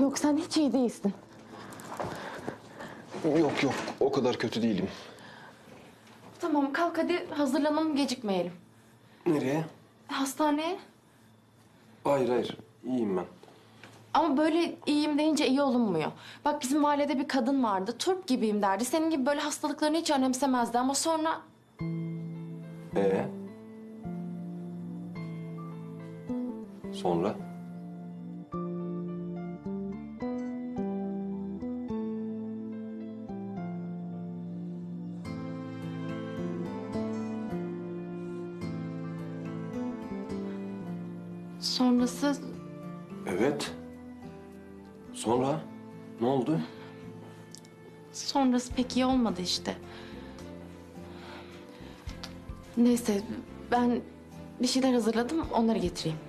Yok sen hiç iyi değilsin. Yok yok o kadar kötü değilim. Tamam kalk hadi hazırlanalım gecikmeyelim. Nereye? Hastaneye. Hayır hayır iyiyim ben. Ama böyle iyiyim deyince iyi olunmuyor. Bak bizim mahallede bir kadın vardı. Turp gibiyim derdi. Senin gibi böyle hastalıklarını hiç önemsemezdi ama sonra... Ee? Sonra? Sonrası Evet. Sonra? Ne oldu? Sonrası pek iyi olmadı işte. Neyse ben bir şeyler hazırladım onları getireyim.